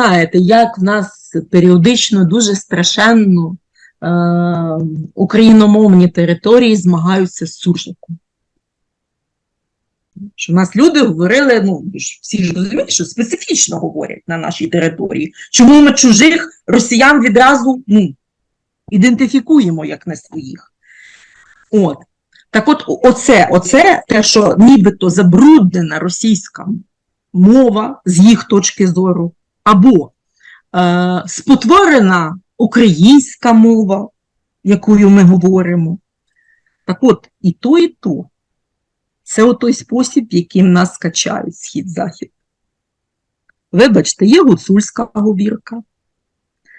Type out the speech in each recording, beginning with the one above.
знаєте, як в нас періодично дуже страшенно е, україномовні території змагаються з суржиком. Що в нас люди говорили, ну всі ж розуміють, що специфічно говорять на нашій території. Чому ми чужих росіян відразу ну, ідентифікуємо як не своїх? От. Так от, оце, оце те, що нібито забруднена російська мова з їх точки зору, або е, спотворена українська мова, якою ми говоримо. Так от, і то, і то. Це той спосіб, яким нас качають схід-захід. Вибачте, є гуцульська говірка.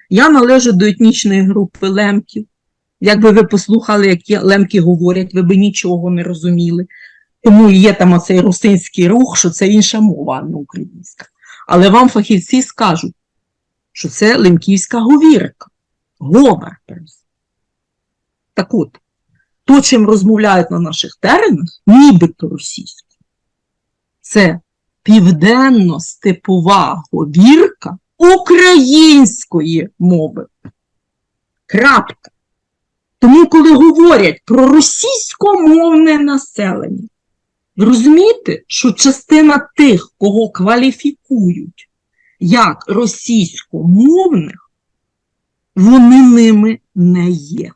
Я належу до етнічної групи лемків. Якби ви послухали, які лемки говорять, ви б нічого не розуміли. Тому є там оцей русинський рух, що це інша мова, а не українська. Але вам фахівці скажуть, що це лемківська говірка. Говор. Так от, то, чим розмовляють на наших теренах, нібито російською, це південно-степова говірка української мови. Крапка. Тому, коли говорять про російськомовне населення, розумієте, що частина тих, кого кваліфікують як російськомовних, вони ними не є.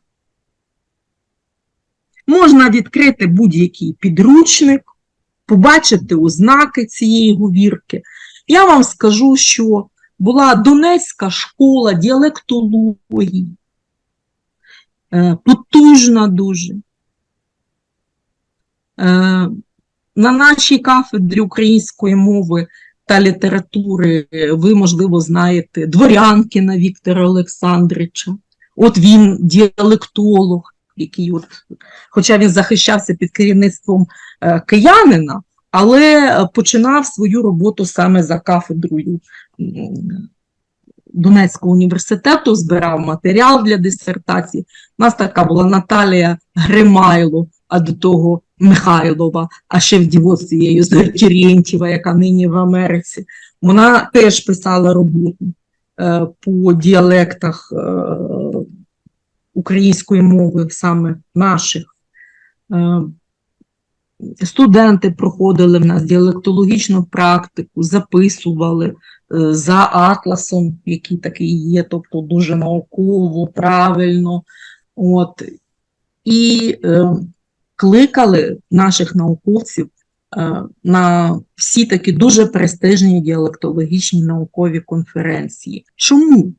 Можна відкрити будь-який підручник, побачити ознаки цієї говірки. Я вам скажу, що була Донецька школа діалектології, е, потужна дуже. На нашій кафедрі української мови та літератури ви, можливо, знаєте Дворянкіна Віктора Олександровича. От він діалектолог, який, от, хоча він захищався під керівництвом е, киянина, але починав свою роботу саме за кафедрою Донецького університету, збирав матеріал для дисертації. У нас така була Наталія Гримайло, а до того Михайлова, а ще в дівоцією з Терентьєва, яка нині в Америці. Вона теж писала роботу е, по діалектах е, української мови, саме наших. Е, Студенти проходили в нас діалектологічну практику, записували е, за атласом, який такий є, тобто дуже науково, правильно. От. І е, кликали наших науковців е, на всі такі дуже престижні діалектологічні наукові конференції. Чому?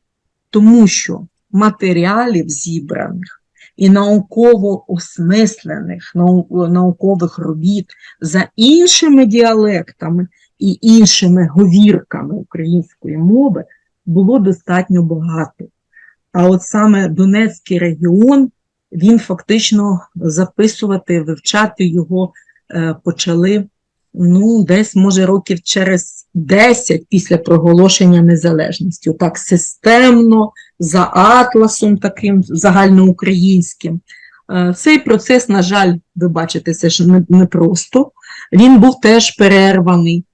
Тому що матеріалів зібраних і науково осмислених нау- наукових робіт за іншими діалектами і іншими говірками української мови було достатньо багато. А от саме Донецький регіон, він фактично записувати, вивчати його е, почали ну, десь, може, років через 10 після проголошення незалежності. Отак системно, за атласом таким загальноукраїнським. Е, Цей процес, на жаль, ви бачите, це ж непросто. Він був теж перерваний